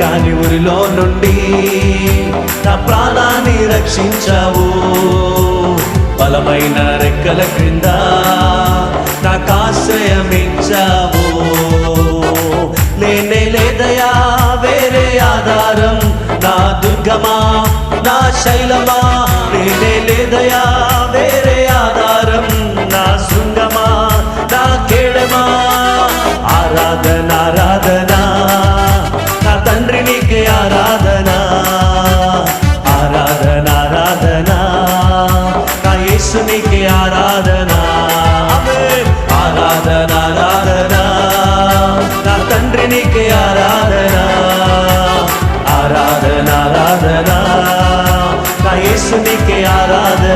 కాని ఊరిలో నుండి నా ప్రాణాన్ని రక్షించావు. బలమైన రెక్కల క్రింద నాకు ఆశ్రయమిచ్చావు నేనే లేదయా వేరే ఆధారం? నా దుర్గమా నా శైలమా? నేనే లేదయా ஆராதனா ஆராதனா ஆராதனா நான் தன்றி நீக்கு ஆராதனா. ஆராதனா ஆராதனா நான் இயேசு நீக்கு ஆராதனா.